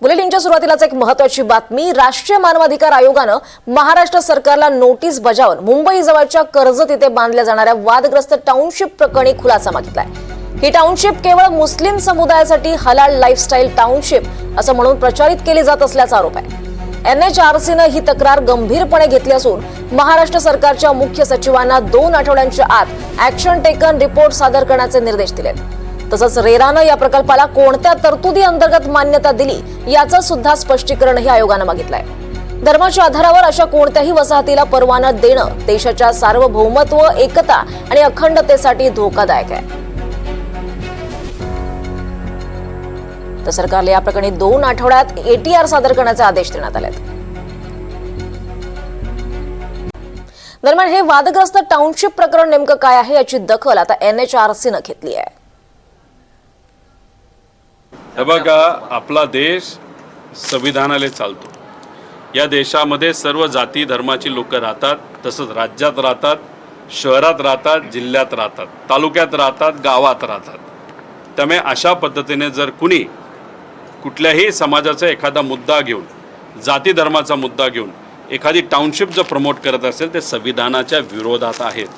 बुलेटिनच्या सुरुवातीलाच एक महत्वाची बातमी राष्ट्रीय मानवाधिकार आयोगानं महाराष्ट्र सरकारला नोटीस बजावून मुंबई जवळच्या कर्जत तिथे बांधल्या जाणाऱ्या वादग्रस्त टाउनशिप प्रकरणी खुलासा मागितलाय. ही टाउनशिप केवळ मुस्लिम समुदायासाठी हलाल लाईफस्टाईल टाउनशिप असं म्हणून प्रचारित केली जात असल्याचा आरोप आहे. एनएचआरसीनं ही तक्रार गंभीरपणे घेतली असून महाराष्ट्र सरकारच्या मुख्य सचिवांना दोन आठवड्यांच्या आत ऍक्शन टेकन रिपोर्ट सादर करण्याचे निर्देश दिलेत. तसंच रेरानं या प्रकल्पाला कोणत्या तरतुदी अंतर्गत मान्यता दिली याचं सुद्धा स्पष्टीकरणही आयोगानं मागितलंय. धर्माच्या आधारावर अशा कोणत्याही वसाहतीला परवाना देणं देशाच्या सार्वभौमत्व एकता आणि अखंडतेसाठी धोकादायक आहे. तर सरकारला या प्रकरणी दोन आठवड्यात एटीआर सादर करण्याचे आदेश देण्यात आले दरम्यान हे वादग्रस्त टाउनशिप प्रकरण नेमकं काय आहे याची दखल आता एनएचआरसीनं घेतली आहे. हे बघा आपला देश संविधानाने चालतो. या देशामध्ये सर्व जाती धर्माची लोक राहतात तसंच राज्यात राहतात शहरात राहतात जिल्ह्यात राहतात तालुक्यात राहतात गावात राहतात. त्यामुळे अशा पद्धतीने जर कुणी कुठल्याही समाजाचा एखादा मुद्दा घेऊन जाती धर्माचा मुद्दा घेऊन एखादी टाउनशिप जर प्रमोट करत असेल ते संविधानाच्या विरोधात आहेत.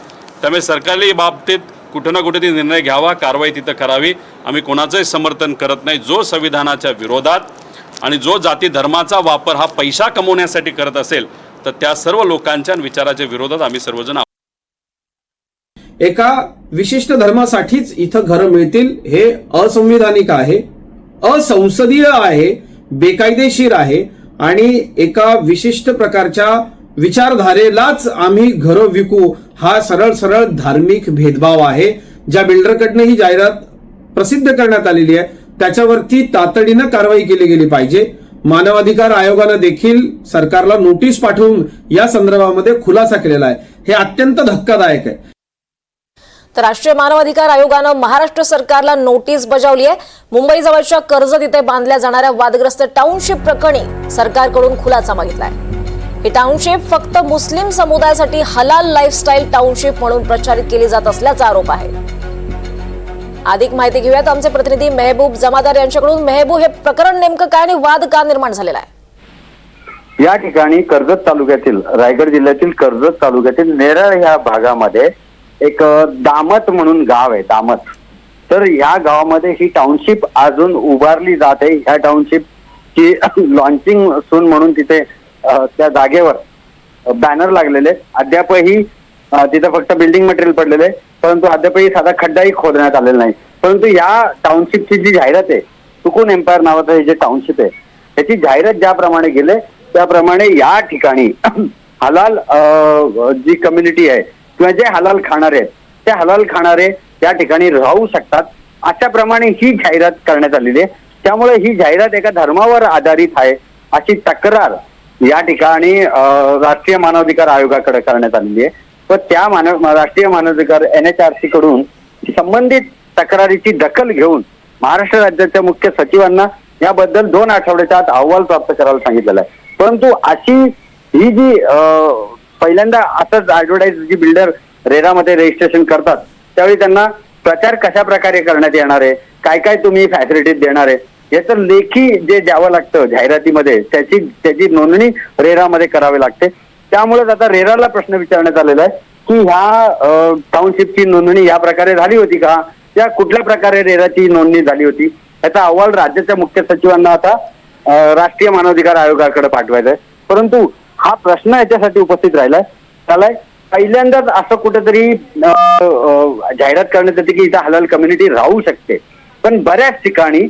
त्यामुळे सरकारने बाबतीत कुठं ना कुठे निर्णय घ्यावा कारवाई तिथं करावी. आम्ही कोणाचंही समर्थन करत नाही जो संविधानाच्या विरोधात आणि जो जाती धर्माचा वापर हा पैसा कमवण्यासाठी करत असेल तर त्या सर्व लोकांच्या विचाराच्या विरोधात आम्ही सर्वजण आहोत. एका विशिष्ट धर्मासाठीच इथं घरं मिळतील हे असंविधानिक आहे असंसदीय आहे बेकायदेशीर आहे आणि एका विशिष्ट प्रकारच्या विचारधारेलाच आम्ही घरं विकू हा सरळ सरळ धार्मिक भेदभाव आहे ज्या बिल्डरकडनं ही जाहिरात प्रसिद्ध करण्यात आलेली आहे. त्याच्यावरती तातडीनं कारवाई केली गेली पाहिजे. मानवाधिकार आयोगानं देखील सरकारला नोटीस पाठवून या संदर्भामध्ये खुलासा केलेला आहे. हे अत्यंत धक्कादायक आहे. तर राष्ट्रीय मानवाधिकार आयोगानं महाराष्ट्र सरकारला नोटीस बजावली आहे. मुंबई जवळच्या तिथे बांधल्या जाणाऱ्या वादग्रस्त टाउनशिप प्रकरणी सरकारकडून खुलासा मागितलाय ही टाउनशिप फक्त मुस्लिम समुदायासाठी हलाल लाईफस्टाईल टाउनशिप म्हणून प्रचारित केली जात असल्याचा आरोप आहे. अधिक माहिती घेऊयात. आमचे प्रतिनिधी मेहबूब जमादार यांच्याकडून. मेहबूब हे प्रकरण नेमकं काय आणि वाद का निर्माण झालेला आहे? या ठिकाणी कर्जत तालुक्यातील रायगड जिल्ह्यातील कर्जत तालुक्यातील नेरळ ह्या भागामध्ये एक दामत म्हणून गाव आहे दामत. तर ह्या गावामध्ये ही टाउनशिप अजून उभारली जात आहे. ह्या टाउनशिप ची लॉन्चिंग सून म्हणून तिथे त्या जागेवर बॅनर लागलेले अद्यापही तिथं फक्त बिल्डिंग मटेरियल पडलेलं आहे. परंतु अद्यापही साधा खड्डाही खोदण्यात आलेला नाही. परंतु या टाउनशिपची जी जाहिरात आहे सुकून एम्पायर नावाचं हे जे टाउनशिप आहे त्याची जाहिरात ज्याप्रमाणे गेले त्याप्रमाणे या ठिकाणी हलाल जी कम्युनिटी आहे किंवा जे हलाल खाणारे आहेत ते हलाल खाणारे या ठिकाणी राहू शकतात. अशा प्रमाणे ही जाहिरात करण्यात आलेली आहे. त्यामुळे ही जाहिरात एका धर्मावर आधारित आहे अशी तक्रार या ठिकाणी राष्ट्रीय मानवाधिकार आयोगाकडे करण्यात आलेली आहे. व त्या मानव राष्ट्रीय मानवाधिकार एन एच आर सी कडून संबंधित तक्रारीची दखल घेऊन महाराष्ट्र राज्याच्या मुख्य सचिवांना याबद्दल दोन आठवड्याच्या आत अहवाल प्राप्त करायला सांगितलेला आहे. परंतु अशी ही जी पहिल्यांदा असंच ऍडव्हर्टाईज जी बिल्डर रेरामध्ये रजिस्ट्रेशन करतात त्यावेळी त्यांना प्रचार कशा प्रकारे करण्यात येणार आहे काय काय तुम्ही फॅसिलिटीज देणार आहे याचं लेखी जे द्यावं लागतं जाहिरातीमध्ये त्याची त्याची नोंदणी रेरामध्ये करावी लागते. त्यामुळेच आता रेराला प्रश्न विचारण्यात आलेला आहे की ह्या टाउनशिपची नोंदणी या प्रकारे झाली होती का? या कुठल्या प्रकारे रेराची नोंदणी झाली होती? याचा अहवाल राज्याच्या मुख्य सचिवांना आता राष्ट्रीय मानवाधिकार आयोगाकडे पाठवायचा आहे. परंतु हा प्रश्न याच्यासाठी उपस्थित राहिलाय. त्याला पहिल्यांदाच असं कुठेतरी जाहिरात करण्यात येते की इथं हलाल कम्युनिटी राहू शकते. पण बऱ्याच ठिकाणी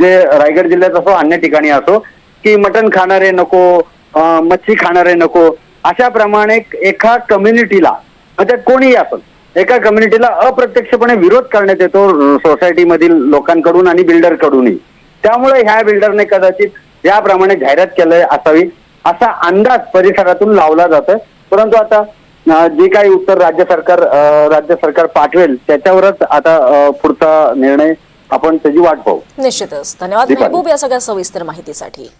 जे रायगड जिल्ह्यात असो अन्य ठिकाणी असो की मटण खाणारे नको मच्छी खाणारे नको. अशा प्रमाणे एका कम्युनिटीला म्हणजे कोणीही असो एका कम्युनिटीला अप्रत्यक्षपणे विरोध करण्यात येतो सोसायटीमधील लोकांकडून आणि बिल्डरकडूनही त्यामुळे ह्या बिल्डरने कदाचित याप्रमाणे जाहिरात केलंय असावी असा अंदाज परिसरातून लावला जातोय. परंतु आता जे काही उत्तर राज्य सरकार राज्य सरकार पाठवेल त्याच्यावरच आता पुढचा निर्णय आपण त्याची वाट पाहू. निश्चितच. धन्यवाद. मेहबूब या सगळ्या सविस्तर माहितीसाठी.